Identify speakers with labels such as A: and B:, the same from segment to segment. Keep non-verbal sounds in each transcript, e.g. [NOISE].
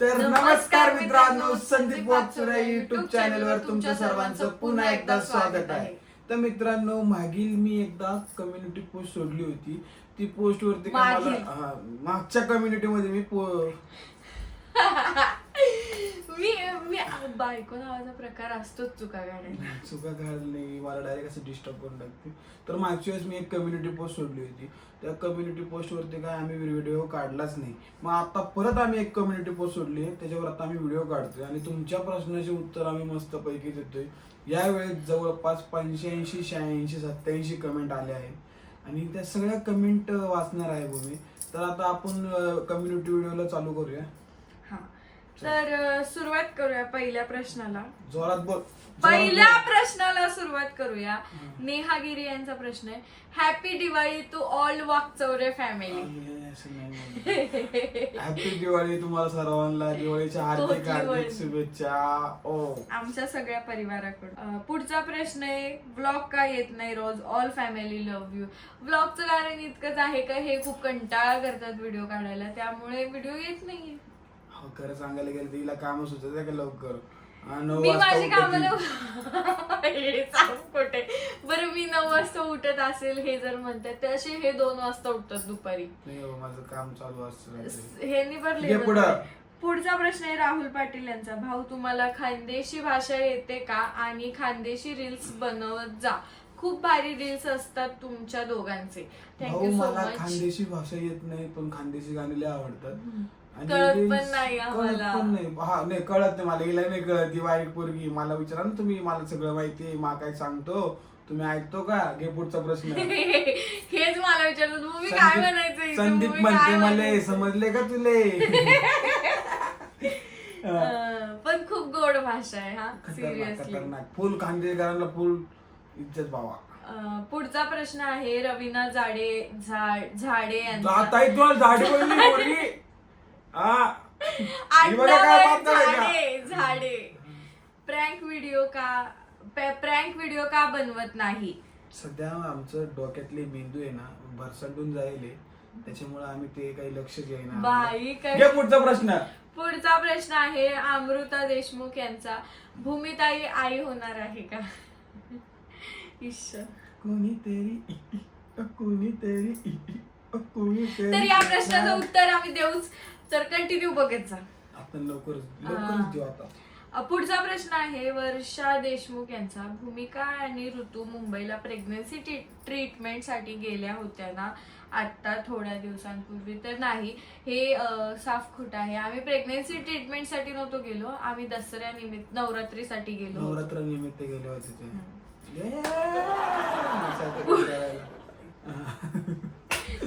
A: तर नमस्कार मित्रांनो संदीप वाचुरा युट्यूब चॅनलवर तुमच्या सर्वांचं पुन्हा एकदा स्वागत आहे. तर मित्रांनो मागील मी एकदा कम्युनिटी पोस्ट सोडली होती. ती पोस्ट वरती काय मला
B: मागील.
A: हा, मागच्या कम्युनिटी मध्ये मी पो- [LAUGHS]
B: मी मी बायको नावाचा प्रकार असतोच चुका काढायला
A: चुका घालणे मला डायरेक्ट असं डिस्टर्ब करून टाकते. तर मागच्या वेळेस मी एक कम्युनिटी पोस्ट सोडली होती. त्या कम्युनिटी पोस्टवरती काय आम्ही व्हिडिओ काढलाच नाही. मग आता परत आम्ही एक कम्युनिटी पोस्ट सोडली आहे. त्याच्यावर आता आम्ही व्हिडिओ काढतोय. आणि तुमच्या प्रश्नाचे उत्तर आम्ही मस्त पैकी देतोय. यावेळेस जवळपास पंच्याऐंशी शहाऐंशी सत्याऐंशी कमेंट आले आहेत. आणि त्या सगळ्या कमेंट वाचणार आहे भूमी. तर आता आपण कम्युनिटी व्हिडिओला चालू करूया.
B: तर अं, सुरुवात करूया पहिल्या प्रश्नाला.
A: जोरात बोल.
B: पहिल्या प्रश्नाला सुरुवात करूया. नेहा गिरी यांचा प्रश्न आहे. Happy Diwali to all Wakchaure family
A: happy Diwali तुम्हाला सर्वांना. [LAUGHS] दिवाळीच्या हार्दिक
B: तोतली
A: हार्दिक
B: वळणी.
A: शुभेच्छा. ओ.
B: आमच्या सगळ्या परिवाराकडून. अं, पुढचा प्रश्न आहे व्लॉग का येत नाही रोज? ऑल फॅमिली लव्ह यू व्लॉगचं कारण इतकंच आहे का? हे खूप कंटाळा करतात व्हिडिओ काढायला. त्यामुळे व्हिडिओ येत नाहीये.
A: खरं सांगायला गेलं तिला काम सुचत आहे का लवकर? हा, नऊ
B: मी
A: वाजता
B: माझी
A: उठते.
B: कामाला
A: ती.
B: हे सांग कुठे? बरं मी नऊ वाजता उठत असेल हे जर म्हणतात तर असे हे दोन वाजता उठतात दुपारी.
A: नाही हो, माझं काम चालू असतं रात्री.
B: हे
A: घे पुढं.
B: पुढचा प्रश्न आहे राहुल पाटील यांचा. भाऊ तुम्हाला खानदेशी भाषा येते का? आणि खानदेशी रील्स बनवत जा. खूप भारी रील्स असतात तुमच्या दोघांचे.
A: भाऊ
B: थँक्यू सो
A: मला
B: मच
A: खानदेशी भाषा येत नाही पण खानदेशी गाणी लय आवडतात. आणि
B: कळत पण नाही
A: कळत
B: आम्हाला.
A: पण नाही. हा नाही कळत नाही मला. हिला नाही कळत ती बारीक पोरगी मला विचारा ना तुम्ही. मला सगळं माहिती मा काय सांगतो? तुम्ही ऐकतो का? घे पुढचा प्रश्न. [LAUGHS]
B: हेच मला विचारलं तुम्ही काय?
A: संदीप
B: movie
A: म्हणते मले? समजले का तुले? [LAUGHS]
B: अं, पण खूप गोड भाषा आहे हा.
A: खतरनाक
B: सिरियसली
A: खतरनाक. फुल खानदेशकरांना फुल इज्जत भावा.
B: पुढचा प्रश्न आहे रवीना जाडे झा- झाडे यांचा.
A: जाताय तुला झाडी बोलली पोरगी. [LAUGHS]
B: झाडे झाडे. प्रँक व्हिडिओ का प्रँक व्हिडिओ का बनवत नाही?
A: सध्या आमचं डोक्यातले मेंदू आहे ना भरसटून जाईल त्याच्यामुळे आम्ही ते काही लक्ष घेईना
B: बाई काय
A: पुढचा प्रश्न.
B: पुढचा प्रश्न आहे अमृता देशमुख यांचा. भूमिताई आई होणार आहे का? ईश्वर.
A: कोणी तेरी कोणी तेरी कोणी तेरी
B: तर या प्रश्नाचं उत्तर आम्ही देऊच तर कंटिन्यू बघत जा.
A: आपण लवकरच. लवकरच देऊ आता.
B: अ, पुढचा प्रश्न आहे वर्षा देशमुख यांचा. भूमिका आणि ऋतू मुंबईला प्रेग्नन्सी ट्रीटमेंटसाठी गेल्या होत्या ना? आता थोड्या दिवसांपूर्वी तर नाही. हे अ, साफ खोट आहे. आम्ही प्रेग्नन्सी ट्रीटमेंटसाठी नव्हतो गेलो. आम्ही दसऱ्या निमित्त नवरात्रीसाठी गेलो होतो.
A: नवरात्र निमित्त गेले होते ते. [LAUGHS]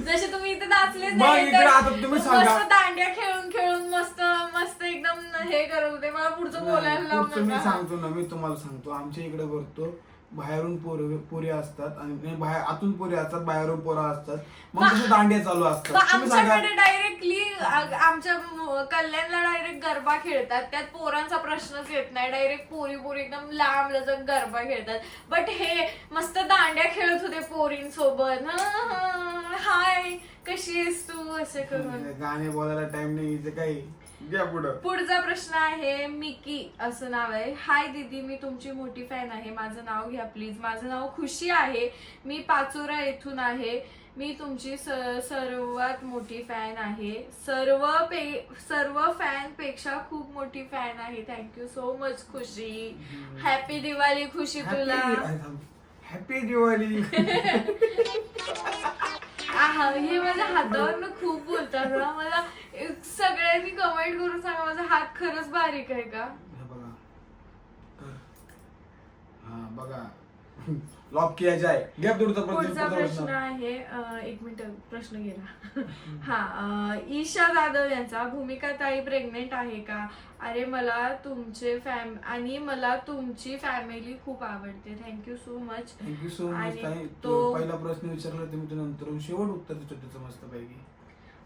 B: जसे तुम्ही इथे नाचलेच
A: मग
B: नाही
A: इकडे
B: तर
A: आता तुम्ही सांगा.
B: मस्त दांड्या खेळून खेळून मस्त मस्त एकदम हे करत होते मला पुढचं बोलायला लावू
A: पुढचं मी
B: नका.
A: सांगतो ना मी तुम्हाला सांगतो आमच्या इकडे भरतो बाहेरून पोरं पोरी असतात आणि बाहेर आतून पोरी असतात बाहेरून पोरं असतात. मग कसे दांड्या चालू असतात.
B: मग
A: तुम्ही सांगा
B: आमच्याकडे डायरेक्टली आमच्या म- कल्याणला डायरेक्ट गरबा खेळतात. त्यात पोरांचा प्रश्नच येत नाही. डायरेक्ट पोरी पोरी एकदम लांब लचक गरबा खेळतात. बट हे मस्त दांड्या खेळत होते पोरींसोबत. हं, हं, हाय. कशी आहेस तू? असे करून.
A: गाणे बोलायला टाइम नाही इथे काही. द्या पुढं.
B: पुढचा प्रश्न आहे मिकी असं नाव आहे. हाय दीदी मी तुमची मोठी फॅन आहे. माझं नाव घ्या प्लीज माझं नाव खुशी आहे. मी पाचोरा येथून आहे. मी तुमची स- सर्वात मोठी फॅन आहे. सर्व पे सर्व फॅनपेक्षा खूप मोठी फॅन आहे. Thank you so much Khushi. Happy Diwali Khushi तुला.
A: हॅपी दिवाळी [LAUGHS]
B: आहा, हे माझ्या हातावर खूप बोलतात ना मला सगळ्यांनी कमेंट करून सांगा माझा हात खरंच बारीक आहे का?
A: हे बघा. हा बघा. लॉक किया जाय. घ्या पुढचा प्रश्न
B: प्रश्न. आहे अं, एक मिनिट प्रश्न गेला हा अं, ईशा जाधव यांचा भूमिका ताई प्रेग्नेंट आहे का? अरे मला तुमचे फॅम आणि मला तुमची फॅमिली खूप आवडते. Thank you so much
A: thank you so much
B: आणि
A: ताई.
B: तो-
A: तो पहिला प्रश्न विचारला ते मी नंतर शेवट उत्तर देतो त्याचं मस्त पैकी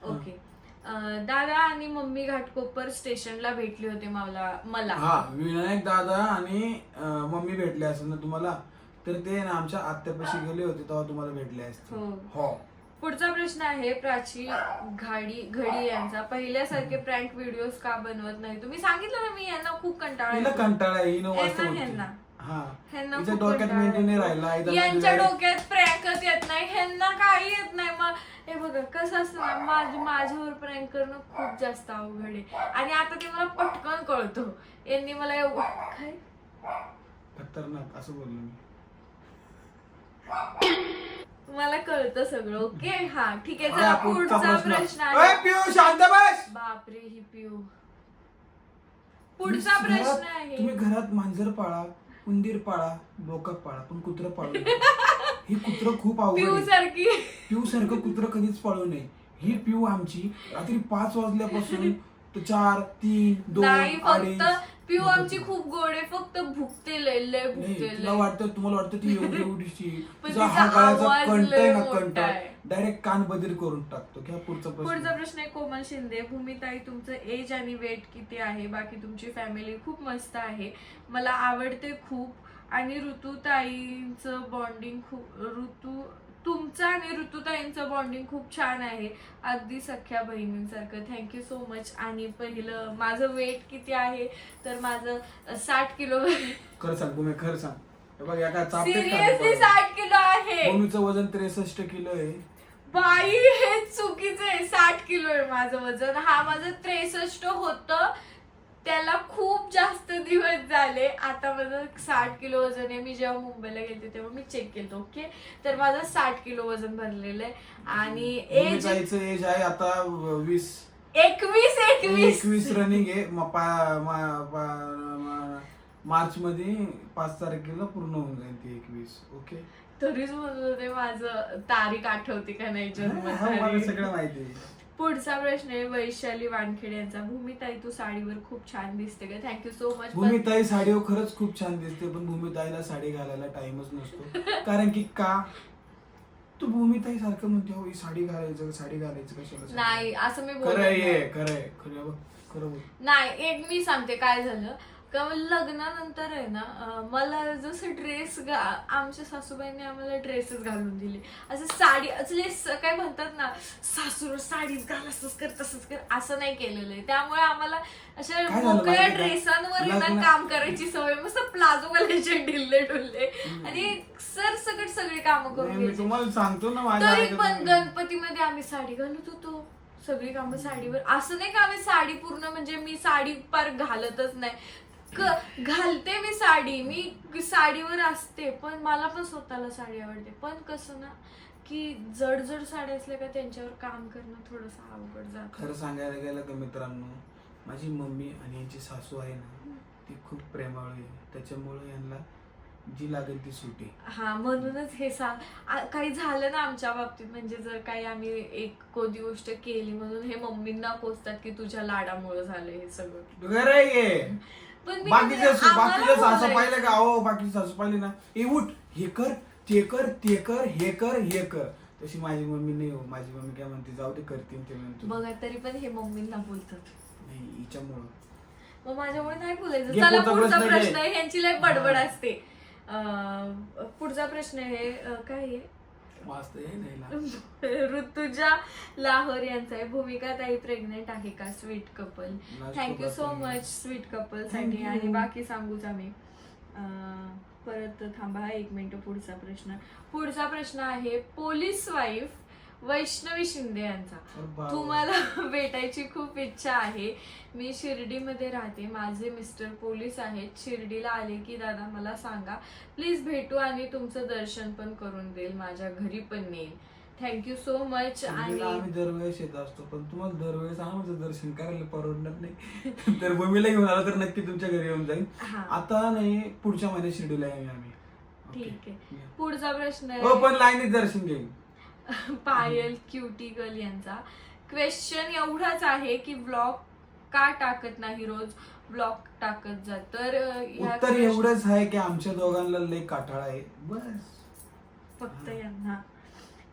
B: ओके. अं, दादा आणि मम्मी घाटकोपर स्टेशनला भेटले होते मला मला.
A: हा विनायक दादा आणि अं, मम्मी भेटले असेल ना तुम्हाला? तर ते ना आमच्या आत्यापाशी गेले होते तेव्हा तुम्हाला भेटले असते
B: हो.
A: हो.
B: पुढचा प्रश्न आहे प्राची घाडी घडी यांचा. पहिल्यासारखे प्रँक व्हिडिओज का बनवत नाही? तुम्ही सांगितलं ना मी यांना खूप कंटाळा
A: तिला
B: येतो.
A: कंटाळा वाजता. हा
B: ह्यांना.
A: तिच्या
B: खूप
A: डोक्यात
B: कंटाळा
A: मेंटेन नाही
B: येतो.
A: राहिला
B: यांच्या. डोक्यात प्रँकच येत नाही ह्यांना काही येत नाही. मग हे बघा कसं असतं ना माझ माझ्यावर प्रँक करणं खूप जास्त अवघड आहे. आणि आता ते मला पटकन कळतो. यांनी मला एवढं काय?
A: खतरनाक असं बोललो मी.
B: मला कळतं सगळं ओके? हा ठीक आहे चला
A: पुढचा
B: पुढचा
A: प्रश्न.
B: प्रश्न
A: ओय,
B: आहे
A: पिऊ शांत बस!
B: बापरे ही पिऊ पुढचा
A: तुम्ही
B: प्रश्न
A: घरात-
B: आहे.
A: तुम्ही घरात मांजर पाळा उंदीर पाळा बोकड पाळा पण कुत्र पाळू नका. [LAUGHS] ही कुत्र खूप
B: पिऊ सारखी.
A: पिऊ सारखं कुत्र कधीच पाळू नये. ही पिऊ आमची रात्री पाच वाजल्यापासून तर चार तीन दोन
B: नाही
A: अडीच
B: फक्त पिऊ आमची. खूप गोड आहे फक्त भुकते लय लय
A: नाही
B: भुकते
A: तिला
B: लय.
A: वाटतं तुम्हाला वाटतं ती एवढी [LAUGHS] एवढीशी
B: पण
A: तिचा
B: तिचा
A: हा गळ्याचा
B: आवाज
A: कंठ
B: लय मोठा आहे.
A: डायरेक्ट कान बदल करून टाकतो घ्या पुढचा
B: पुढचा
A: प्रश्न
B: प्रश्न आहे कोमल शिंदे. भूमिताई तुमचं एज आणि वेट किती आहे? बाकी तुमची फॅमिली खूप मस्त आहे. मला आवडते खूप. आणि ऋतुताईंचं बॉन्डिंग खूप ऋतू तुमचं आणि ऋतुताईंचं बॉन्डिंग खूप छान आहे. अगदी सख्या बहिणींसारखं. थँक्यू सो मच आणि पहिलं माझं वेट किती आहे? तर माझं साठ किलो
A: खरं सांग खरं सांग. हे बघ चापटेत
B: सिरियसली
A: खाली
B: साठ किलो आहे.
A: वजन त्रेसष्ट किलो आहे.
B: बाई हे चुकीचं आहे. साठ किलो आहे माझं वजन. हा माझं त्रेसष्ट होत. त्याला खूप जास्त दिवस झाले. आता माझं साठ किलो वजन आहे. मी जेव्हा मुंबईला गेले तेव्हा मी चेक केलं ओके तर माझं साठ किलो वजन भरलेलं आहे. आणि एज
A: एज आहे आता वीस.
B: एकवीस एकवीस.
A: एकवीस रनिंग आहे. म- पा- मा- पा- मा- मार्च मध्ये पाच तारखेला पूर्ण होऊन जाईल ती एकवीस ओके
B: तरीच म्हणत होते माझं तारीख आठवते का नाही जन्म
A: हा, मला. सगळं माहिती आहे.
B: पुढचा प्रश्न आहे वैशाली वानखेडे यांचा. भूमिताई तू साडीवर खूप छान दिसते का थँक्यू सो मच
A: भूमिताई साडीवर खरंच खूप छान दिसते पण भूमिताईला साडी घालायला टाइमच नसतो. कारण की का? तू भूमिताई सारखं म्हणते हो ही साडी घालायचं साडी घालायचं कशाला?
B: नाही असं मी बोलत
A: खरं आहे
B: नाही.
A: खरं आहे खरं आहे बघ, खरं बोल.
B: नाही एक मी सांगते काय झालं? का लग्नानंतर आहे ना अं, मला जसं ड्रेस आमच्या सासूबाईंनी आम्हाला ड्रेसेस घालून दिले. असं साडी असले स- काय म्हणतात ना सासूर साडीच घाल असंच कर तसंच कर असं नाही केलेलं आहे. त्यामुळे आम्हाला अशा
A: काय झालं
B: मोकळ्या
A: माहिती का?
B: ड्रेसांवर आहे ना
A: लग्न-
B: काम करायची सवय मस्त प्लाझो घालायचे ढिल्ले. डुल्ले आणि सर सकट सगळी कामं करून
A: मी
B: घ्यायची.
A: तुम्हाला सांगतो ना माझ्या
B: तरी
A: आईला
B: पण
A: तुम्ही-
B: गणपतीमध्ये आम्ही साडी घालत होतो. सगळी कामं साडीवर. असं नाही का आम्ही साडी पूर्ण म्हणजे मी साडी पार घालतच नाही. क- घालते मी साडी. मी साडीवर असते पण मला पण स्वतःला साडी आवडते. पण कसं ना की जड जड साड्या असल्या का त्यांच्यावर काम करणं थोडस अवघड जात.
A: खरं सांगायला गेलं का मित्रांनो माझी मम्मी आणि यांची सासू आहे ना ती खूप प्रेमाळ आहे. त्याच्यामुळे यांना जी लागेल ती सुटी
B: हा म्हणूनच हे सा आ- काही झालं ना आमच्या बाबतीत म्हणजे जर काही आम्ही एक कोणती गोष्ट केली म्हणून हे मम्मींना पोचतात की तुझ्या लाडामुळे झालं हे सगळं.
A: खरं आहे.
B: पण मी आम्हाला
A: बाकीच्या सासू
B: बोलायचं.
A: पाहिलं का? अहो बाकीची सासू पाहिली ना. हे उठ हे कर ते कर ते कर हे कर हे कर. तशी माझी मम्मी नाही हो. माझी मम्मी काय म्हणते जाऊ दे करते ते म्हणतो
B: बघा तरी पण हे मम्मींना बोलतात.
A: नाही हिच्यामुळं.
B: मग माझ्यामुळे नाही बोलायचं.
A: घे
B: चला
A: पुढचा
B: पुढचा
A: प्रश्न घे.
B: प्रश्न आहे. ह्यांची लय बडबड. असते. अं, पुढचा प्रश्न आहे अं, काय आहे. [LAUGHS] ऋतुजा लाहोर यांचा आहे. भूमिका ताई प्रेग्नेंट आहे का? Sweet couple thank you so. Much sweet
A: कपलसाठी.
B: आणि बाकी सांगूच आम्ही. अं, परत थांबा. एक मिनिट पुढचा प्रश्न. पुढचा प्रश्न आहे पोलीस वाईफ वैष्णवी शिंदे यांचा. तुम्हाला [LAUGHS] भेटायची खूप इच्छा आहे. मी शिर्डीमध्ये राहते. माझे मिस्टर पोलीस आहेत. शिर्डीला आले की दादा मला सांगा. प्लीज भेटू आणि तुमचं दर्शन पण करून देईल. माझ्या घरी पण नेईल. थँक्यू सो मच आणि
A: आम्ही दरवेळेस येत असतो पण तुम्हाला दरवेळेस आम्हाला दर्शन करायला परवडणार नाही. [LAUGHS] तर भूमीला घेऊन आला तर नक्की तुमच्या घरी येऊन जाईल. आता नाही पुढच्या महिन्यात शिर्डीला आहे आम्ही.
B: ठीक आहे. पुढचा प्रश्न
A: हो
B: आहे.
A: पण लाईनीत दर्शन घेईल [LAUGHS]
B: पायल क्युटी गर्ल यांचा. क्वेश्चन एवढाच आहे की ब्लॉग का टाकत नाही रोज? ब्लॉग टाकत जा. तर ह्या
A: उत्तर
B: question-
A: एवढंच आहे की आमच्या दोघांना लय काटाळा आहे. बस.
B: फक्त यांना.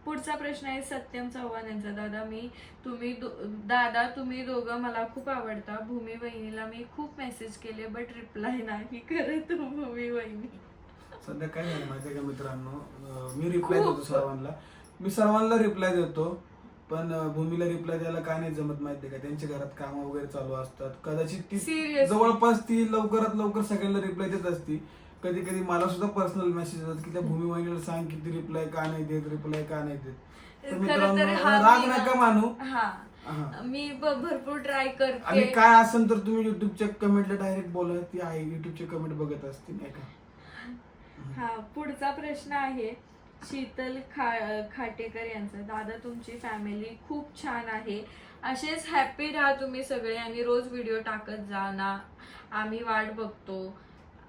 B: पुढचा प्रश्न आहे सत्यम चव्हाण यांचा. दादा मी तुम्ही दो- दादा तुम्ही दोघं मला खूप आवडता. भूमी वहिनीला मी खूप मेसेज केले बट रिप्लाय नाही करत भूमी वहिनी.
A: सध्या काय झालं माहितीये का मित्रांनो? अं, मी रिप्लाय
B: खूप.
A: देतो सर्वांना. मी सर्वांना रिप्लाय देतो पण भूमीला रिप्लाय द्यायला काय नाही जमत माहितीये का? त्यांच्या घरात काम वगैरे चालू असतात. कदाचित ती
B: Seriously.
A: जवळपास ती लवकरात लवकर सगळ्यांना रिप्लाय देत असती. कधी कधी मला सुद्धा पर्सनल मेसेज येतात की त्या भूमी वहिनीला सांग किती रिप्लाय का नाही देत रिप्लाय का नाही देत. तर
B: खरं
A: मित्रांनो
B: तर हा
A: राग
B: मी-
A: नका मानू.
B: हा.
A: हा.
B: मी ब- भरपूर ट्राय
A: आणि
B: करते
A: काय असेल तर तुम्ही युट्यूबच्या कमेंटला डायरेक्ट बोला. ती आहे युट्यूबचे कमेंट बघत असते नाही का?
B: हा पुढचा प्रश्न आहे. शीतल खा खाटेकर यांचा. दादा तुमची फॅमिली खूप छान आहे. असेच हॅपी राहा तुम्ही सगळे आणि रोज व्हिडिओ टाकत जा ना. आम्ही वाट बघतो.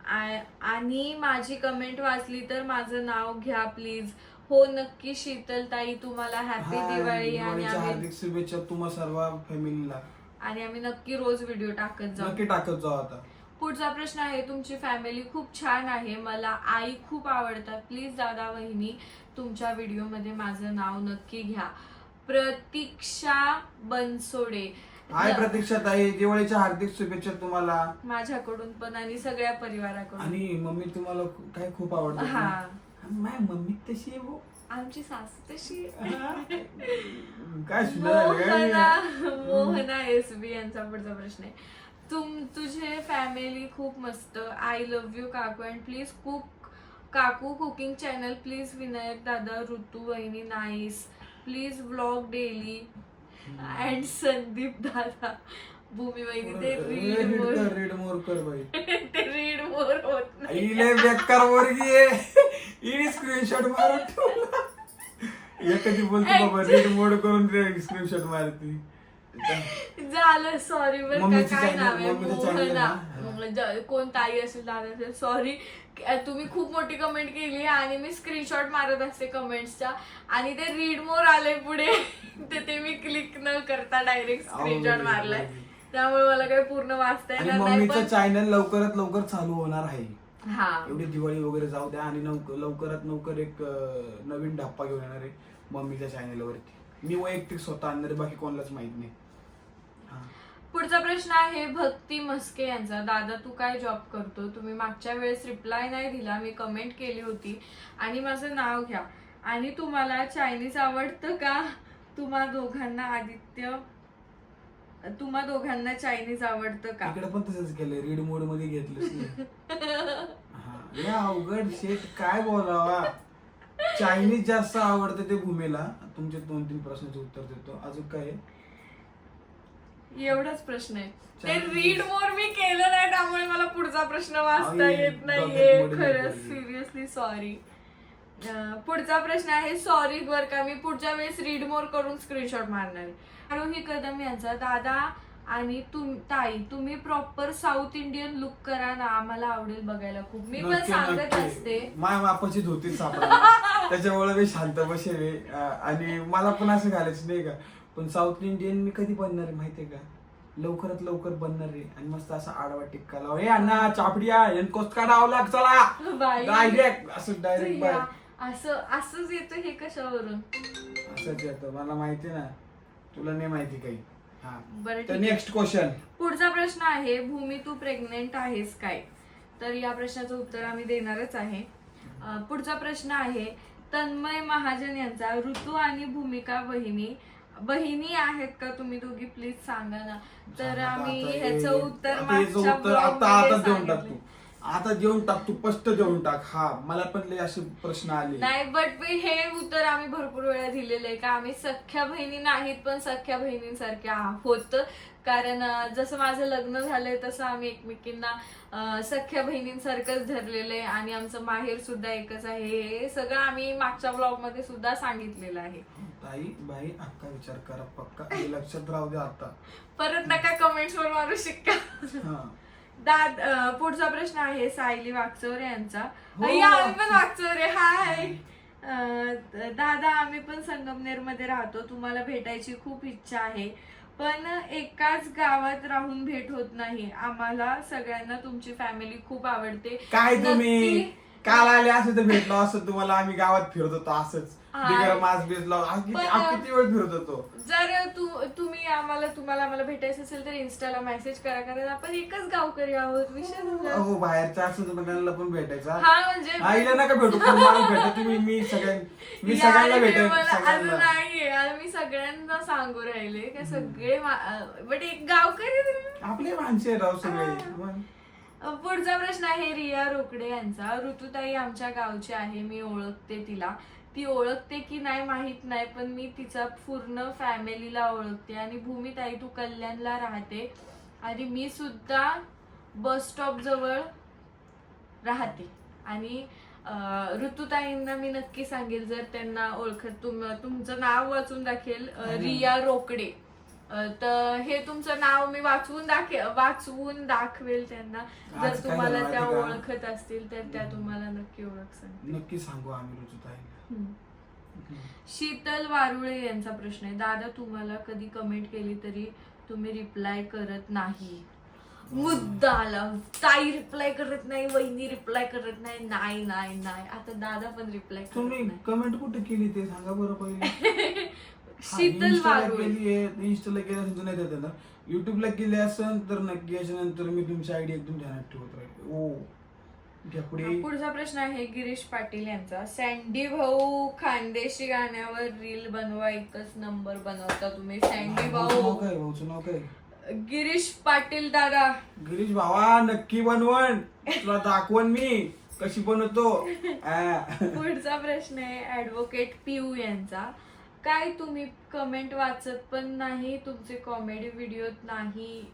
B: आणि माझी कमेंट वाचली तर माझं नाव घ्या प्लीज हो नक्की शीतल ताई तुम्हाला हॅपी दिवाळी आणि आम्ही
A: हार्दिक शुभेच्छा तुम्हा सर्व फॅमिलीला
B: आणि आम्ही नक्की रोज व्हिडिओ टाकत जाऊ.
A: नक्की टाकत जाऊ आता.
B: पुढचा प्रश्न आहे तुमची फॅमिली खूप छान आहे मला आई खूप आवडतात. प्लीज दादा वहिनी तुमच्या व्हिडिओमध्ये माझं नाव नक्की घ्या. प्रतीक्षा बनसोडे.
A: हाय प्रतीक्षा ताई दिवाळीच्या हार्दिक शुभेच्छा तुम्हाला.
B: माझ्याकडून पण आणि सगळ्या परिवाराकडून.
A: आणि मम्मी तुम्हाला काय खूप आवडतं
B: हा.
A: माय मम्मी तशी आहे.
B: आमची सासू तशी.
A: काय सुंदर आहे
B: मोहना
A: काय?
B: मोहना एस बी यांचा पुढचा प्रश्न आहे. तुम तुझे फॅमिली खूप मस्त. आय लव्ह यू काकू. अँड प्लीज कुक काकू कुकिंग चॅनल प्लीज विनायक दादा ऋतू वहिनी nice please vlog daily and Sandeep दादा. भूमी वहिनी ते रीड
A: रीड
B: मोर
A: कर रीड मोर कर बाई. [LAUGHS]
B: ते रीड मोर होत नाही.
A: इले बेकार वर्गी आहे. इने स्क्रीनशॉट मारून ठेवला. कधी बोलतो बाबा रीड मोड करून स्क्रीनशॉट मारती. [LAUGHS]
B: झालं सॉरी बरं का
A: मम्मीचं
B: काय
A: channel-
B: नाव आहे?
A: मम्मीचं channel आहे
B: मोहना
A: ना?
B: मग ज- कोण ताई असेल दादा असेल सॉरी तुम्ही खूप मोठी कमेंट केली आणि मी स्क्रीनशॉट मारत असते कमेंट्सच्या आणि ते रीड मोर आले पुढे. [LAUGHS] ते ते मी क्लिक न करता डायरेक्ट स्क्रीनशॉट मारलाय. त्यामुळे मला काही पूर्ण वाचता
A: आणि
B: येणार नाही
A: मम्मीचं
B: पण
A: चॅनल लवकरात लवकर चालू होणार आहे.
B: हा.
A: एवढी दिवाळी वगैरे जाऊ द्या आणि लवकरात लवकर एक अं, नवीन ढप्पा घेऊन येणार आहे मम्मीच्या चॅनल वरती. मी वैयक्तिक स्वतः आणणार आहे, बाकी कोणालाच माहीत नाही.
B: पुढचा प्रश्न आहे भक्ती मस्के यांचा. दादा तू काय जॉब करतो? तुम्ही मागच्या वेळेस रिप्लाय नाही दिला. मी कमेंट केली होती. आणि माझं नाव घ्या. आणि तुम्हाला चायनीज आवडतं का? तुम्हा दोघांना आदित्य तुम्हा दोघांना चायनीज आवडतं का?
A: इकडे पण तसंच केलंय. रीड मोडमध्ये घेतलं या अवघड शेट काय बोलावा? चायनीज जास्त आवडतं ते भूमीला. तुमचे दोन तीन प्रश्नाचे उत्तर देतो. अजून काय? आहे?
B: एवढाच प्रश्न आहे. ते. रीड मोर मी केलं नाही त्यामुळे मला पुढचा प्रश्न वाचता येत नाहीये. खरंच. सिरियसली सॉरी पुढचा प्रश्न आहे सॉरी बर का मी पुढच्या वेळेस रीड मोर करून स्क्रीनशॉट मारणार आरोही कदम यांचा. दादा आणि तुम ताई तुम्ही प्रॉपर साऊथ इंडियन लुक करा ना आम्हाला आवडेल बघायला खूप. मी पण सांगत. असते.
A: माय बापाची धोती [LAUGHS] सापडा त्याच्यामुळे मी शांत बसेल. आणि मला पण असं घालायचं नाही का? पण साऊथ इंडियन मी कधी बनणार आहे माहितीये का? लवकरात लवकर बनणार आहे. आणि मस्त असा आडवा टिक्का लाव. हे अण्णा चापडिया कोस्ट काढावं लाग चला.
B: बाई.
A: डायरेक्ट असं डायरेक्ट बाय.
B: असं असंच येतं हे कशावरून?
A: असंच येतं. मला माहिती ना. तुला नाही माहिती काही. हा.
B: बरं ठीक
A: तर
B: आहे.
A: नेक्स्ट क्वेश्चन
B: पुढचा प्रश्न आहे भूमी तू प्रेग्नेंट आहेस काय? तर या प्रश्नाचं उत्तर आम्ही देणारच आहे. अं, पुढचा प्रश्न आहे तन्मय महाजन यांचा ऋतू आणि भूमिका बहिणी बहिणी आहेत का तुम्ही दोघी? प्लीज सांगा ना. तर आम्ही ह्याचं उत्तर मागच्या
A: आता
B: vlog
A: आता
B: मध्ये
A: देऊन टाक. तू. आता देऊन टाक तू स्पष्ट देऊन टाक. हा मला पण लय असे प्रश्न आले.
B: नाही बट हे उत्तर आम्ही भरपूर वेळा दिलेलं आहे का? आम्ही सख्या बहिणी नाहीत पण सख्या बहिणींसारख्या आहोत. कारण जसं माझं लग्न झालंय तसं आम्ही एकमेकींना सख्या बहिणींसारखंच धरलेलं आहे आणि आमचं माहेर सुद्धा एकच आहे. हे सगळं आम्ही मागच्या ब्लॉगमध्ये सुद्धा सांगितलेलं आहे.
A: ताई बाई अक्का विचार करा पक्का. हे लक्षात राहू दे आता.
B: परत नका कमेंट्स वर मारू शिक्का
A: हा.
B: दाद पुढचा प्रश्न आहे सायली वागचौरे यांचा.
A: हो.
B: आम्ही पण वागचौरे हाय. दादा आम्ही पण संगमनेरमध्ये राहतो. तुम्हाला भेटायची खूप इच्छा आहे. पण एकाच गावात राहून भेट होत नाही. आम्हाला सगळ्यांना तुमची फॅमिली खूप आवडते.
A: काय तुम्ही?
B: नक्की-
A: काल आले असं तर भेटलो असं तुम्हाला. आम्ही गावात फिरत होतो असंच.
B: हा.
A: बिगर मास्क बीस लावून आ, किती
B: पण-
A: आ, किती वेळ फिरत होतो?
B: जर तू तुम्ही आम्हाला तुम्हाला आम्हाला भेटायचं असेल तर इन्स्टाला मेसेज करा. कारण आपण एकच गावकरी आहोत. विषय संपला.
A: हो बाहेरच्या असं तर त्यांना पण भेटायचा.
B: हा म्हणजे
A: आईला नका भेटू. पण मला भेटा तुम्ही मी सगळ्यां मी
B: यार,
A: सगळ्यांना
B: हे
A: भेटेन.
B: मला असं
A: सगळ्यांना
B: नाहीये. यार, मी सगळ्यांना सांगू राहिले. का सगळे बट एक गावकरी
A: आपले माणसे राव सगळे. मग.
B: पुढचा प्रश्न आहे रिया रोकडे यांचा. ऋतुताई आमच्या गावची आहे मी ओळखते तिला. ती ओळखते की नाही माहीत नाही पण मी तिचा पूर्ण फॅमिलीला ओळखते आणि भूमिताई तू कल्याणला राहते. आणि मी सुद्धा बस स्टॉप जवळ राहते. आणि ऋतुताईंना मी नक्की सांगेल जर त्यांना ओळखत तुम तुमचं नाव वाचून दाखेल रिया रोकडे. तर हे तुमचं नाव मी वाचवून दाखे वाचवून दाखवेल त्यांना. जर तुम्हाला त्या
A: माहिती का?
B: ओळखत असतील तर त्या तुम्हाला नक्की ओळख सांगतील.
A: नक्की सांगू आम्ही
B: हम्म. शीतल वारुळे यांचा प्रश्न आहे. दादा तुम्हाला कधी कमेंट केली तरी तुम्ही रिप्लाय करत नाही. मुद्दा आला. ताई रिप्लाय करत नाही वहिनी रिप्लाय करत नाही. नाही नाही नाही. आता दादा पण रिप्लाय
A: तुम्ही कमेंट कुठे केली ते सांगा बरं पहिले. [LAUGHS]
B: शीतल
A: Insta ला
B: वारुळे
A: केली आहे इंस्टाला केली असेल तर नाही देत युट्यूबला केली असेल तर नक्की याच्यानंतर मी तुमची आयडी एकदम ध्यानात ठेवत राहील. ओ घ्या पुढे.
B: पुढचा प्रश्न आहे गिरीश पाटील यांचा. सँडी भाऊ खानदेशी गाण्यावर रील बनवा एकच नंबर बनवता तुम्ही. सँडी
A: नाव
B: भाऊ.
A: काय भाऊचं नाव काय
B: गिरीश पाटील दादा.
A: गिरीश भावा नक्की बनवण. तुला दाखवण मी. कशी बनवतो.
B: पुढचा प्रश्न आहे ऍडव्होकेट पिऊ यांचा. काय तुम्ही कमेंट वाचत पण नाही तुमचे कॉमेडी व्हिडिओ नाही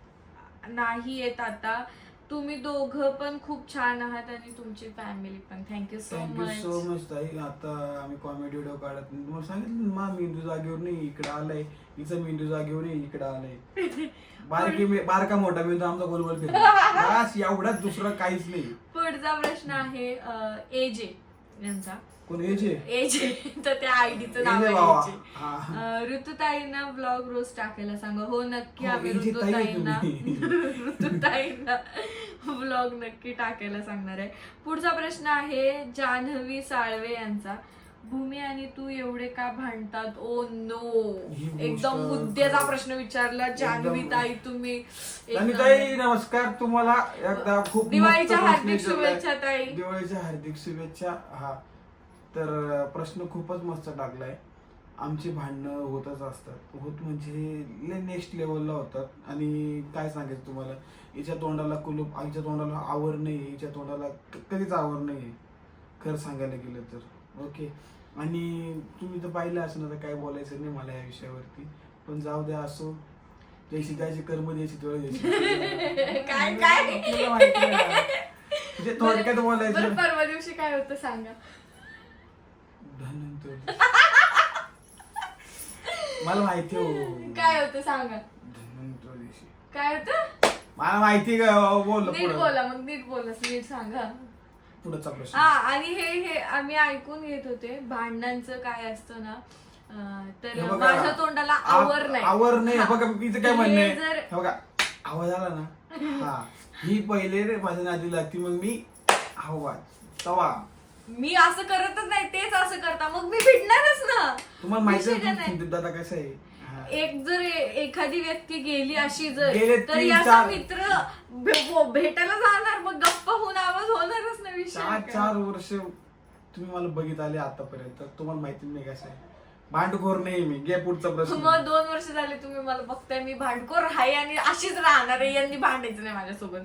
B: नाही येत आता. तुम्ही दोघं पण खूप छान आहात आणि तुमची फॅमिली पण. Thank you so
A: thank you
B: much
A: so much ताई. आता आम्ही कॉमेडी व्हिडिओ काढत नाही. तुम्हाला सांगितलं मा मेंदू जागेवर नाही इकडे आलाय. हिचं मेंदू जागेवर नाही इकडे आलाय. [LAUGHS] बारकी मे- बारका मोठा मेंदू आमचा गोलगोल फिरतो. [LAUGHS] बस एवढाच दुसरं काहीच नाही.
B: पुढचा प्रश्न आहे एजे यांचा
A: कोण यायचे
B: एजे [LAUGHS] तर त्या आयडीचं नाव. आहे.
A: हा.
B: अं, ऋतुताईंना ब्लॉग रोज टाकायला सांगा हो नक्की
A: हो,
B: आम्ही
A: AJ ताई आहे
B: ऋतुताईंना. [LAUGHS] ऋतुताईंना ब्लॉग नक्की टाकायला सांगणार आहे पुढचा प्रश्न आहे जान्हवी साळवे यांचा भूमी आणि तू एवढे का भांडतात? ओ नो
A: ही गोष्ट
B: एकदम मुद्द्याचा. प्रश्न विचारला जान्हवी
A: एकदम-
B: ताई तुम्ही
A: आणि
B: एकदम-
A: ताई नमस्कार. तुम्हाला एकदा खूप मस्त
B: दिवाळीच्या
A: प्रश्न
B: हार्दिक
A: विचारलाय.
B: शुभेच्छा ताई.
A: दिवाळीच्या हार्दिक शुभेच्छा. हा. तर अं, प्रश्न खूपच मस्त टाकलाय आमची भांडणं होतच असतात. होत म्हणजे नेक्स्ट लेवलला होतात. आणि काय सांगायचं तुम्हाला? हिच्या तोंडाला कुलूप आईच्या तोंडाला आवर नाही हिच्या तोंडाला क- कधीच आवर नाही खरं सांगायला गेलं तर. ओके. आणि तुम्ही तर पाहिलं असं ना काय बोलायचं नाही मला या विषयावरती. पण जाऊ द्या असो. जैशी त्याची कर्म द्यायची तेवढं द्यायची. [LAUGHS]
B: काय.
A: म्हणजे थोडक्यात बोलायचं.
B: परवा दिवशी काय होतं सांगा.
A: धन्वंतरी. मला माहिती हो.
B: काय होतं सांगा.
A: धन्वंतरी.
B: काय होतं?
A: मला माहिती का? हो, बोल
B: नीट बोला मग नीट बोला नीट सांगा.
A: पुढचा प्रश्न.
B: हा आणि हे हे आम्ही ऐकून घेत होते भांडणांचं काय असतं ना अं,
A: हे
B: तर
A: बघा,
B: माझ्या तोंडाला आवर नाही.
A: आवर नाही.
B: हा.
A: बघा तिचं काय
B: हे
A: म्हणणं आहे?
B: जर-
A: हे बघा आवाज आला ना? [LAUGHS] हा. ही पहिले रे माझ्या नादी लागती मग मी आवाज. तवा.
B: मी असं करतच नाही तेच असं करता. मग मी भिडणारच ना.
A: तुम्हाला माहिती
B: विषय
A: आहे
B: नाही.
A: संदीप दादा कसं आहे.
B: एक जर एखादी व्यक्ती गेली अशी जर
A: गेले
B: तर
A: तीन,
B: याचा
A: चार-
B: मित्र भे- भेटायला जाणार. मग गप्पा होऊन आवाज होणारच ना विषय.
A: चार
B: काय.
A: चार वर्ष तुम्ही मला बघित आले आतापर्यंत. तुम्हाला माहिती नाही कसं आहे भांडखोर नाही मी. घे पुढचा प्रश्न.
B: मग दोन वर्ष झाले तुम्ही मला बघताय. मी भांडखोर आहे आणि अशीच राहणार आहे. यांनी भांडायचं नाही माझ्यासोबत.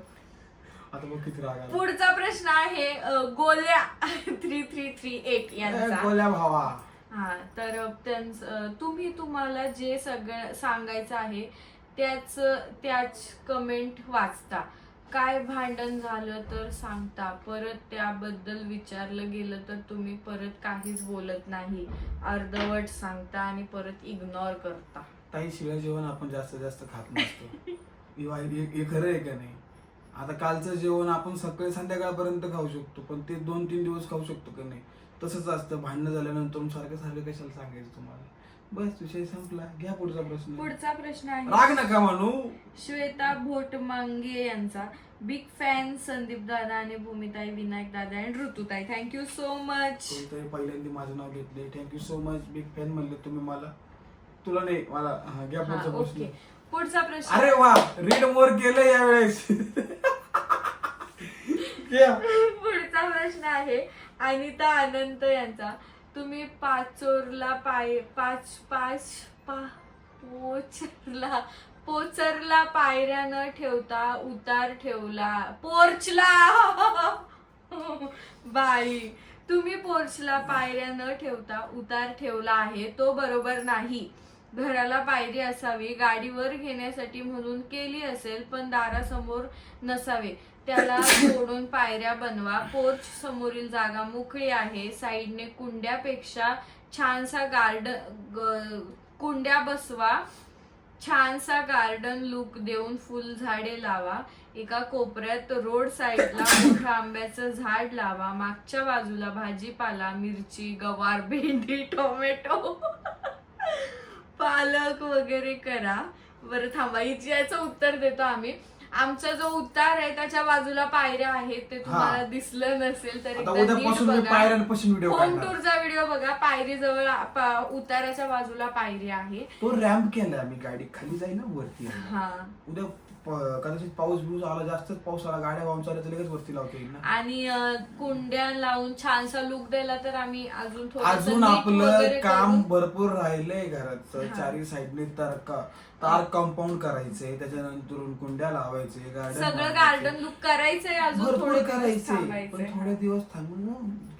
A: आता बघ किती राग आला.
B: पुढचा प्रश्न आहे अं, Golya three three three eight
A: A,
B: यांचा.
A: गोल्या भावा.
B: हा तर त्यांचं त्यांच तुम्ही तुम्हाला जे सगळं सांगायचं आहे त्याच त्याच कमेंट वाचता. काय भांडण झालं तर सांगता. परत त्याबद्दल विचारलं गेलं तर तुम्ही परत काहीच बोलत नाही. अर्धवट सांगता आणि परत इग्नोर करता.
A: ताई शिवाय जेवण आपण जास्त जास्त खात नसतो. हे खरं आहे का नाही? आता कालचं जेवण आपण सकाळी संध्याकाळपर्यंत खाऊ शकतो पण ते दोन तीन दिवस खाऊ शकतो का नाही? तसंच असतं. भांडणं झाल्यानंतर सारखं सारखं कशाला सांगायचं तुम्हाला? बस विषय संपला. घ्या पुढचा प्रश्न.
B: पुढचा प्रश्न आहे.
A: राग नका म्हणू.
B: श्वेता भोटमांगे यांचा. बिग फॅन संदीप दादा आणि भूमिताई विनायक दादा आणि ऋतुताई. थँक्यू सो मच
A: कोणतरी पहिल्यांदा माझं नाव घेतले thank you so much big fan म्हणले तुम्ही मला. तुला नाही मला हा, घ्या पुढचा प्रश्न.
B: ओके पुढचा प्रश्न.
A: अरे वा रीड मोर केलं यावेळेस. [LAUGHS] घ्या.
B: पुढचा प्रश्न आहे अनिता अनंत यांचा. तुम्ही पाचोरला पाय पाच पाच पा पोचरला पोचरला पायऱ्या न ठेवता उतार ठेवला. पोर्चला! बाई तुम्ही पोर्चला पायऱ्या न ठेवता उतार ठेवला आहे तो बरोबर नाही. घराला पायरी असावी गाडीवर घेण्यासाठी म्हणून केली असेल पण दारासमोर नसावे. त्याला सोडून पायऱ्या बनवा. पोर्च समोरील जागा मोकळी आहे. साईडने कुंड्यापेक्षा छानसा गार्डन कुंड्या बसवा. छानसा गार्डन लुक देऊन फुल झाडे लावा. एका कोपऱ्यात रोड साईडला मोठं आंब्याचं झाड लावा. मागच्या बाजूला भाजीपाला मिरची गवार भेंडी टोमॅटो. पालक वगैरे करा. बरं थांबा हिची याचं उत्तर देतो आम्ही. आमचा जो उतार आहे त्याच्या बाजूला पायऱ्या आहेत ते तुम्हाला. दिसलं नसेल तर
A: आता
B: एकदा नीट
A: उद्यापासून मी
B: बघा.
A: पायऱ्यांपासून व्हिडिओ
B: होम
A: काढणार.
B: टूरचा व्हिडिओ बघा. पायरी जवळ उताराच्या बाजूला पायरी आहे.
A: तो रॅम्प केलाय आम्ही गाडी. खाली जाईल ना वरती
B: हा.
A: उद्या प- कदाचित पाऊस बिऊस आला जास्तच पाऊस आला गाड्या वाहून चालल्या तर लगेच वरती लावता येईल ना
B: आणि अं, कुंड्या लावून छानसा लुक द्यायला तर आम्ही अजून थोडंसं
A: अजून
B: नीट
A: आपलं
B: वगैरे
A: काम
B: करू.
A: भरपूर राहिलंय घराचं
B: हा.
A: चारी साईडने तार का- तार कंपाऊंड करायचंय त्याच्यानंतर कुंड्या लावायचे गार्डन
B: सगळं गार्डन लुक करायचंय अजून
A: भरपूर
B: थोडे दिवस
A: करायचे पण
B: थांबायचंय.
A: थोडे दिवस थांबून ना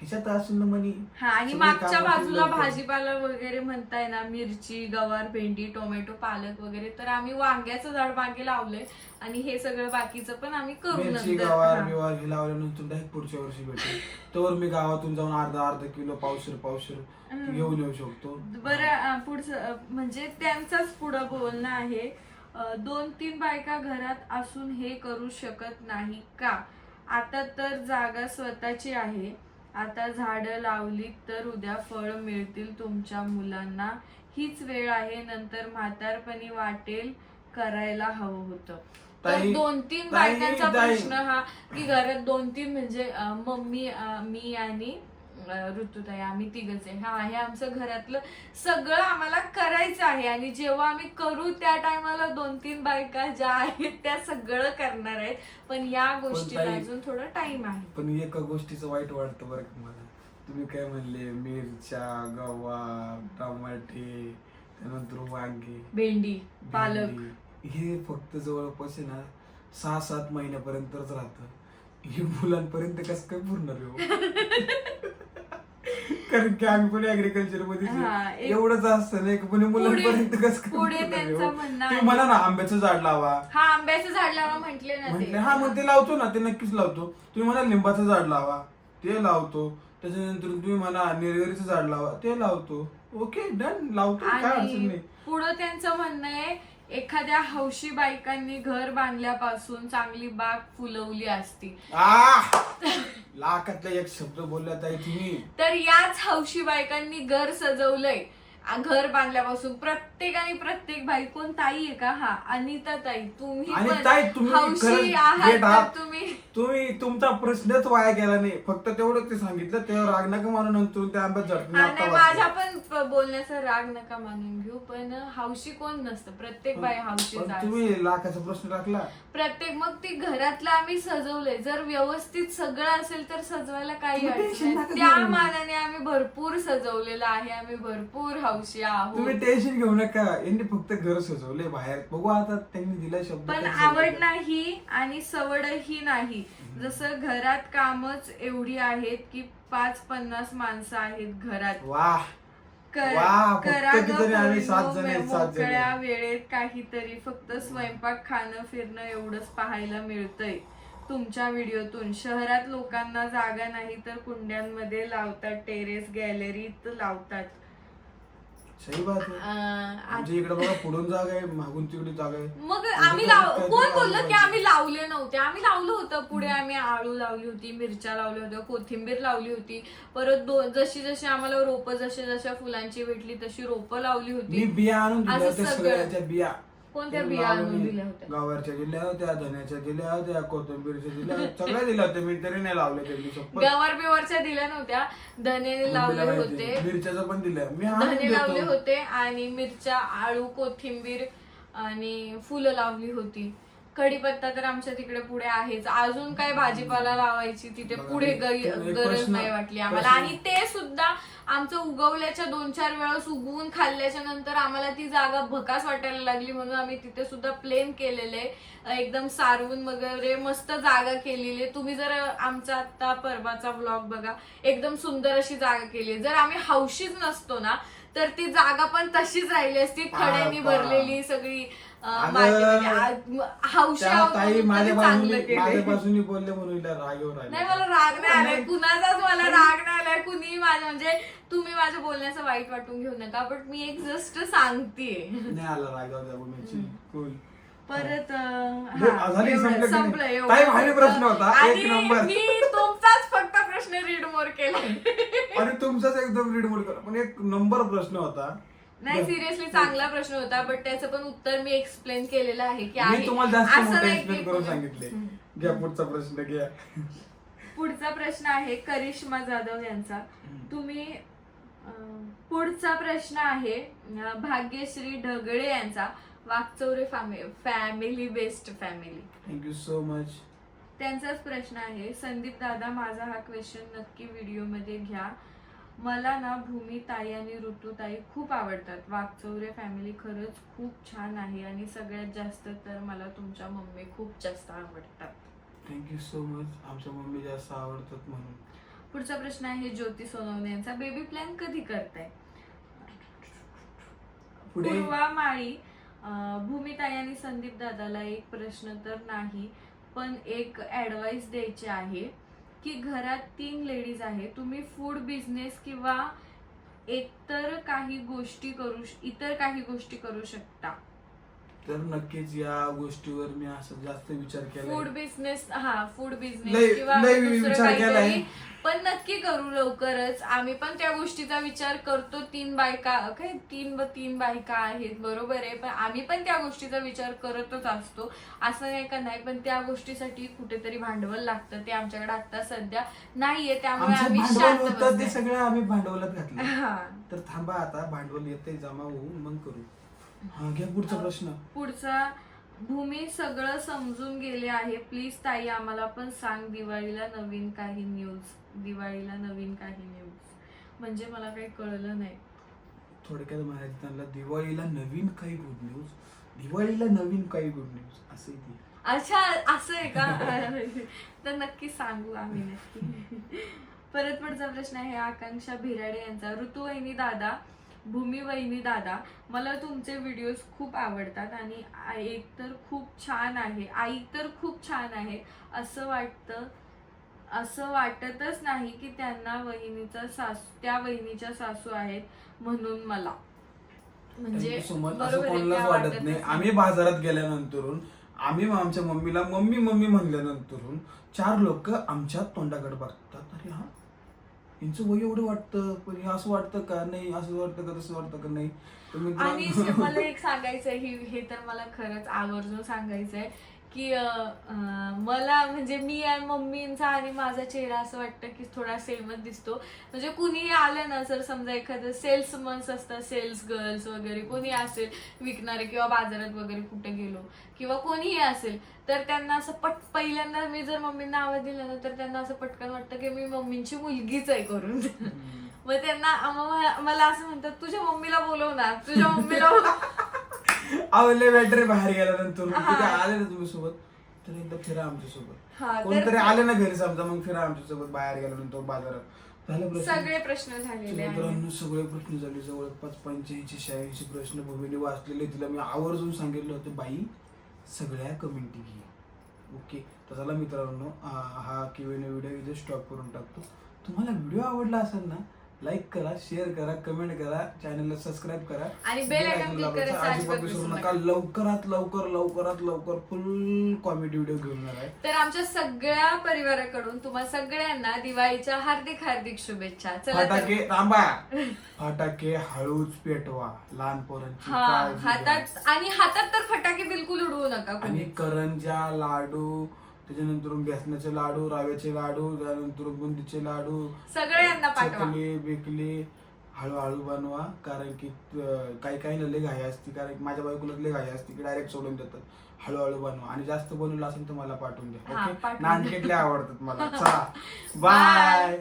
A: खिशात असेल ना मनी
B: हा आणि
A: सगळे
B: मागच्या
A: कामं
B: बाजूला. भाजीपाला वगैरे म्हणताय ना मिरची गवार भेंडी टोमॅटो पालक वगैरे तर आम्ही वांग्याचं झाड मागे लावलंय आणि हे सगळं बाकीचं पण आम्ही करू
A: मिरची
B: नंतर
A: गावार
B: हा.
A: बिवार हे लावल्यानंतर पुढच्या वर्षी भेटेल तर मी गावातून जाऊन अर्धा अर्धा किलो पावशेर पावशेर. घेऊन येऊ शकतो
B: बरं अं, पुढचं अं, म्हणजे त्यांचाच पुढं बोलणं आहे अं, दोन तीन बायका घरात असून हे करू शकत नाही का आता तर जागा स्वतःची आहे आता झाडं लावली तर उद्या फळ मिळतील तुमच्या मुलांना. हीच वेळ आहे नंतर म्हातारपणी वाटेल करायला हवं होतं. तर दोन तीन बायकांचा प्रश्न हा की घरात दोन तीन म्हणजे मम्मी मी आणि ऋतुताई आम्ही तिघच आहे. हा हे आमचं घरातलं सगळं आम्हाला करायचं आहे. आणि जेव्हा आम्ही करू त्या टायमाला दोन तीन बायका ज्या आहेत त्या सगळं करणार आहेत. पण या गोष्टीला
A: ताई-
B: अजून थोडा टाइम आहे.
A: पण एका गोष्टीचं वाईट वाटतं बरं का मला. तुम्ही काय म्हणले? मिरच्या गवार टमाटे त्यानंतर वांगे
B: भेंडी पालक.
A: भेंडी. हे फक्त जवळपास आहे ना सहा सात महिन्यापर्यंतच राहतं. हे मुलांपर्यंत कसं काय पुरणार हो? [LAUGHS] कारण की आम्ही पण
B: ऍग्रिकल्चरमध्ये एक-
A: एवढंच असतं नाही का पण मुलांपर्यंत कसं काय
B: पुढे
A: आहे हो?
B: त्यांचं म्हणणं
A: तुम्ही
B: आहे.
A: म्हणा ना आंब्याचं झाड लावा.
B: हा आंब्याचं झाड लावा म्हंटले ना
A: म्हटलं हा मग ते लावतो ना ते नक्कीच लावतो. तुम्ही म्हणा लिंबाचं झाड लावा ते लावतो. त्याच्यानंतर तुम्ही म्हणा निरगरीचं झाड लावा ते लावतो. ओके डन लावतो काय अडचण
B: आणि
A: नाही.
B: पुढं त्यांचं म्हणणं आहे एखाद्या हौशी बायकांनी घर बांधल्यापासून चांगली बाग फुलवली असती.
A: लाखातला एक शब्द बोलला ताई तुम्ही.
B: तर याच हौशी बायकांनी घर सजवलंय. घर बांधल्यापासून प्रत्येकाने प्रत्येक बाई कोण ताई आहे का? हा अनिता ताई तुम्ही
A: आणि
B: पण
A: ताई तुम्ही
B: हौशी
A: खरंच
B: आहात
A: great
B: तर
A: आहात.
B: तुम्ही?
A: तुम्ही तुमचा प्रश्नच वाया गेला नाही. फक्त तेवढं ते सांगितलं तेव्हा राग नका म्हणून नंतर त्या आंब्यात
B: हा, नाही. माझ्या पण प- बोलण्याचा राग नका मानून घेऊ पण हौशी कोण नसतं? प्रत्येक बाई हौशी
A: पण तुम्ही लाखाचा प्रश्न टाकला.
B: प्रत्येक मग ती घरातलं आम्ही सजवलंय. जर व्यवस्थित सगळं असेल तर सजवायला काही
A: तुम्ही
B: अडचण
A: tension
B: नाही. त्या. मानाने आम्ही भरपूर सजवलेलं आहे. आम्ही भरपूर हौशी आहोत
A: तुम्ही टेन्शन घेऊ नका. यांनी फक्त घर सजवले बाहेर. बघू आता त्यांनी दिला शब्द
B: पण आवड. नाही आणि सवडही नाही. जसं घरात कामच एवढी आहेत की पाच पन्नास माणसं आहेत घरात.
A: वाह.
B: कर-
A: वा, फक्त
B: करा
A: किती
B: ग
A: जणी आम्ही?
B: पूर्ण
A: सात जणी आहेत, सात जणी.
B: मोकळ्या वेळेत काहीतरी. फक्त स्वयंपाक खाणं फिरणं एवढंच पाहायला मिळतंय. तुमच्या व्हिडिओतून. शहरात लोकांना जागा नाही तर कुंड्यांमध्ये लावतात टेरेस गॅलरीत लावतात.
A: सही बात म्हणजे इकडे बघा पुढून जागा आहे मागून तिकडे जागा आहे.
B: मग आम्ही लाव कोण बोललं की आम्ही लावले नव्हते? आम्ही लावलं होतं. पुढे आम्ही आळू लावली होती मिरच्या लावल्या होत्या कोथिंबीर लावली होती. परत दोन जशी जशी आम्हाला रोपं जशा जशा फुलांची भेटली तशी रोपं लावली
A: मी
B: होती
A: बिया आणून दिल्या
B: असं
A: होत्या
B: सगळं.
A: सगळ्याच्या बिया.
B: कोणत्या बिया आणून दिल्या होत्या?
A: गवारच्या दिल्या होत्या धन्याच्या दिल्या होत्या कोथिंबीरच्या दिल्या होत्या सगळ्या दिल्या होत्या मी तरी नाही लावले त्यांनी शपथ.
B: गवार बिवारच्या दिल्या नव्हत्या धने लावले. होते
A: मिरच्याचं पण दिलं मी
B: धने. लावले होते आणि मिरच्या आळू कोथिंबीर आणि फुलं लावली होती कढीपत्ता तर आमच्या तिकडे पुढे आहेच. अजून काय भाजीपाला लावायची तिथे पुढे गरज नाही वाटली आम्हाला. आणि ते सुद्धा आमचं उगवल्याच्या दोन चार वेळेस उगवून खाल्ल्याच्या नंतर आम्हाला ती जागा भकास वाटायला लागली म्हणून आम्ही तिथे सुद्धा प्लेन केलेले. एकदम सारवून वगैरे मस्त जागा केलेली. आहे. तुम्ही जर आमचा आता परवाचा ब्लॉग बघा एकदम सुंदर अशी जागा केली. आहे. जर आम्ही हौशीच नसतो ना तर ती जागा पण तशीच राहिली असती. खड्यानी भरलेली सगळी. माती म्हणजे आ- हौशी
A: ताई माझ्या बाजूने बाजूने बोलले म्हणून हिला राग येऊन
B: नाही
A: राहिला
B: मला राग नाही आलाय. कुणाचाच मला राग नाही आलाय. कुणी माझ्या म्हणजे तुम्ही माझ्या बोलण्याचं वाईट वाटून घेऊ नका बट मी एक जस्ट सांगतेय.
A: नाही आला राग जाऊ द्या बोलायची Cool.
B: परत अं, हा,
A: झाली,
B: एवढं,
A: संपलं की नाही?
B: संपलं एवढं.
A: ताई, भारी प्रश्न होता, एक
B: आणि
A: नंबर.
B: मी तुमचाच फक्त प्रश्न रीड मोर केला
A: आणि तुमचाच एकदम रीड मोड करा पण एक नंबर प्रश्न होता.
B: नाही सिरियसली चांगला प्रश्न होता बट त्याचं पण उत्तर मी एक्सप्लेन केलेलं आहे की
A: मी
B: आहे
A: तुम्हाला जास्त मोठं एक्सप्लेन करून सांगितले. घ्या पुढचा प्रश्न घ्या.
B: पुढचा प्रश्न आहे करिश्मा जाधव यांचा. तुम्ही अं, पुढचा प्रश्न आहे अं, भाग्यश्री ढगळे यांचा. Wakchaure family best family
A: thank you so much
B: त्यांचाच प्रश्न आहे. संदीप दादा माझा हा क्वेश्चन नक्की व्हिडिओमध्ये घ्या. मला ना भूमी ताई आणि ऋतुताई खूप आवडतात. वाकचौरे फॅमिली खरंच खूप छान आहे आणि सगळ्यात जास्त तर मला तुमच्या मम्मी खूप जास्त आवडतात.
A: थँक्यू सो मच आमच्या मम्मी जास्त आवडतात म्हणून.
B: पुढचा प्रश्न आहे ज्योती सोनवणे यांचा. बेबी प्लॅन कधी करताय?
A: पुढे?
B: पूर्वा माळी अं, भूमिताई आणि संदीप दादाला एक प्रश्न तर नाही पण एक ऍडवाइस द्यायची आहे. की घरात तीन लेडीज आहे तुम्ही फूड बिझनेस किंवा एकतर काही गोष्टी करू इतर काही गोष्टी करू शकता.
A: तर नक्कीच या गोष्टीवर मी असं जास्त विचार केला
B: फूड बिझनेस हा फूड
A: लय-
B: बिझनेस किंवा
A: लय
B: दुसरं
A: विचार केलाय.
B: काहीतरी पण नक्की करू लवकरच. आम्ही पण त्या गोष्टीचा विचार करतो. तीन बायका काय तीन तीन बायका आहेत बरोबर आहे. पण आम्ही पण त्या गोष्टीचा विचार करतच असतो. असं नाही का नाही पण त्या गोष्टीसाठी कुठेतरी भांडवल लागतं. ते आमच्याकडे आता सध्या नाहीये त्यामुळे
A: आमचं
B: आम्ही
A: भांडवल
B: शांत
A: होतं ते
B: बसलोय.
A: सगळं आम्ही भांडवलात घातलं
B: हा.
A: तर थांबा आता भांडवल येते जमा होऊन मग करू. हा घ्या पुढचा प्रश्न.
B: पुढचा भूमी सगळं समजून गेले आहे. प्लीज ताई आम्हाला पण सांग दिवाळीला नवीन काही न्यूज दिवाळीला नवीन काही न्यूज म्हणजे मला काही कळलं नाही.
A: थोडक्यात म्हणायचं त्यांना दिवाळीला नवीन काही गुड न्यूज दिवाळीला नवीन काही गुड न्यूज असं ते.
B: अच्छा असं आहे का? [LAUGHS] तर नक्की सांगू आम्ही नक्की. परत पुढचा प्रश्न आहे आकांक्षा भिराडे यांचा. ऋतुवहिनी दादा भूमी वहिनी दादा मला तुमचे व्हिडिओज खूप आवडतात आणि एक तर खूप छान आहे आई तर खूप छान आहे. असं वाटतं असं वाटतच नाही की त्यांना वहिनीचा सासू त्या वहिनीच्या सासू आहेत म्हणून मला. म्हणजे
A: कोणालाच वाटत नाही. आम्ही बाजारात गेल्यानंतरून आम्ही आमच्या मम्मीला मम्मी मम्मी म्हणल्यानंतरून चार लोक आमच्या तोंडाकडे बघतात. अरे हा यांचं वय एवढं वाटतं पण हे असं वाटतं का? नाही असं वाटतं का तसं वाटतं का? नाही. तर
B: आणि
A: मित्रांनो [LAUGHS]
B: मला एक सांगायचं आहे हे हे तर मला खरंच आवर्जून सांगायचं आहे की अं, अं, मला म्हणजे मी आणि मम्मींचा आणि माझा चेहरा असं वाटतं की थोडा सेमच दिसतो. म्हणजे कुणीही आलं ना जर समजा एखादं सेल्समन्स असतात सेल्स गर्ल्स वगैरे कोणी असेल विकणारे किंवा बाजारात वगैरे कुठे गेलो किंवा कोणीही असेल तर त्यांना असं पट पहिल्यांदा मी जर मम्मींना आवाज दिला ना तर त्यांना असं पटकन वाटतं की मी मम्मींची मुलगीच आहे करून. मग त्यांना मला असं म्हणतात तुझ्या मम्मीला बोलव ना तुझ्या मम्मीला बोलव."
A: आवडले बॅटरी बाहेर गेल्यानंतर
B: हा.
A: कुठे आले ना तुम्ही सोबत तर एकदा फिरा
B: आमच्यासोबत. तर-
A: कोणतरी आले ना घरी समजा मग फिरा आमच्यासोबत बाहेर गेल्यानंतर बाजारात. झालं
B: सगळे प्रश्न आहेत.
A: मित्रांनो सगळे प्रश्न झाले. जवळपास पंच्याऐंशी शहाऐंशी प्रश्न भूमीने वाचलेले तिला मी आवर्जून सांगितलं होतं बाई सगळ्या कमेंटी घे. ओके? तर चला मित्रांनो हा किंवा व्हिडिओ इथे स्टॉप करून टाकतो. तुम्हाला व्हिडिओ आवडला असेल ना लाईक करा शेअर करा कमेंट करा चॅनलला सबस्क्राईब करा.
B: आणि bell icon click करायचं
A: अजिबात विसरू नका. लवकरात लवकर लवकरात लवकर फुल कॉमेडी व्हिडिओ घेऊन येणार आहे.
B: तर आमच्या सगळ्या परिवाराकडून तुम्हाला सगळ्यांना दिवाळीच्या हार्दिक हार्दिक शुभेच्छा. चला तर
A: फटाके थांबा. फटाके हळूच पेटवा. लहान पोरांची
B: हा
A: काळजी घ्या.
B: हातात आणि हातात तर फटाके बिलकुल उडवू नका
A: आणि
B: कोणी.
A: करंजा लाडू त्याच्यानंतर बेसनाचे लाडू रव्याचे लाडू त्यानंतर बुंदीचे लाडू
B: सगळ्यांना पाठवा.
A: चकली बिकली हळूहळू बनवा कारण की काही काही लय घाई असते कारण माझ्या बायकोला लय घाई असते की डायरेक्ट सोडून देतात. हळूहळू बनवा. आणि जास्त बनवलं असेल तर मला पाठवून द्या. ओके
B: पाठवून द्या.
A: नानकेटले आवडतात मला. [LAUGHS] चला. बाय